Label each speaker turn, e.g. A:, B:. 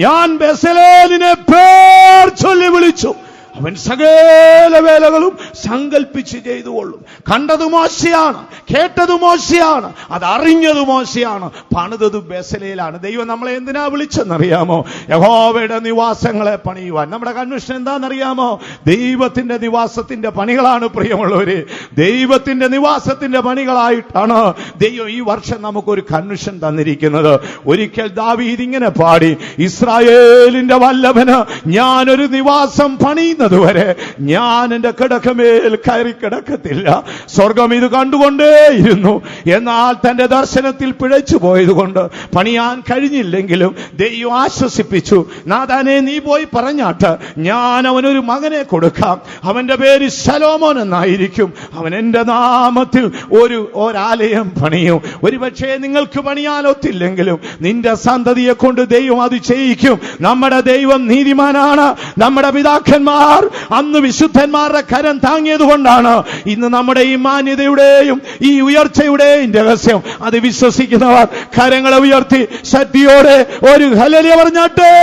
A: ഞാൻ ബെസലേലിനെ പേർ ചൊല്ലി വിളിച്ചു അവൻ സകല വേലകളും സങ്കല്പിച്ച് ചെയ്തുകൊള്ളും. കണ്ടത് മോശയാണ് കേട്ടത് മോശയാണ് അത് മോശയാണ് പണിതത് ബെസലയിലാണ് ദൈവം നമ്മളെ എന്തിനാ വിളിച്ചെന്നറിയാമോ? യഹോവയുടെ നിവാസങ്ങളെ പണിയുവാൻ. നമ്മുടെ കൺവെൻഷൻ എന്താണെന്നറിയാമോ? ദൈവത്തിന്റെ നിവാസത്തിന്റെ പണികളാണ് പ്രിയമുള്ളവര്. ദൈവത്തിന്റെ നിവാസത്തിന്റെ പണികളായിട്ടാണ് ദൈവം ഈ വർഷം നമുക്കൊരു കൺവെൻഷൻ തന്നിരിക്കുന്നത്. ഒരിക്കൽ ദാവീദ് ഇങ്ങനെ പാടി ഇസ്രായേലിന്റെ വല്ലഭന് ഞാനൊരു നിവാസം പണിയുന്നത് വരെ ഞാൻ എന്റെ കിടക്കമേൽ കയറി കിടക്കത്തില്ല. സ്വർഗം ഇത് കണ്ടുകൊണ്ടേയിരുന്നു. എന്നാൽ തന്റെ ദർശനത്തിൽ പിഴച്ചു പോയതുകൊണ്ട് പണിയാൻ കഴിഞ്ഞില്ലെങ്കിലും ദൈവം ആശ്വസിപ്പിച്ചു. നാഥാനെ നീ പോയി പറഞ്ഞാട്ട് ഞാൻ അവനൊരു മകനെ കൊടുക്കാം. അവന്റെ പേര് ശലോമോൻ എന്നായിരിക്കും. അവൻ എന്റെ നാമത്തിൽ ഒരു ഒരാലയം പണിയും. ഒരുപക്ഷെ നിങ്ങൾക്ക് പണിയാനൊത്തില്ലെങ്കിലും നിന്റെ സന്തതിയെ കൊണ്ട് ദൈവം അത് ചെയ്യിക്കും. നമ്മുടെ ദൈവം നീതിമാനാണ്. നമ്മുടെ പിതാക്കന്മാർ അന്ന് വിശുദ്ധന്മാരുടെ കരം താങ്ങിയതുകൊണ്ടാണ് ഇന്ന് നമ്മുടെ ഈ മാന്യതയുടെയും ഈ ഉയർച്ചയുടെയും രഹസ്യം. അത് വിശ്വസിക്കുന്നവർ കരങ്ങളെ ഉയർത്തി ശക്തിയോടെ ഒരു ഹലലിയ പറഞ്ഞാട്ടെ.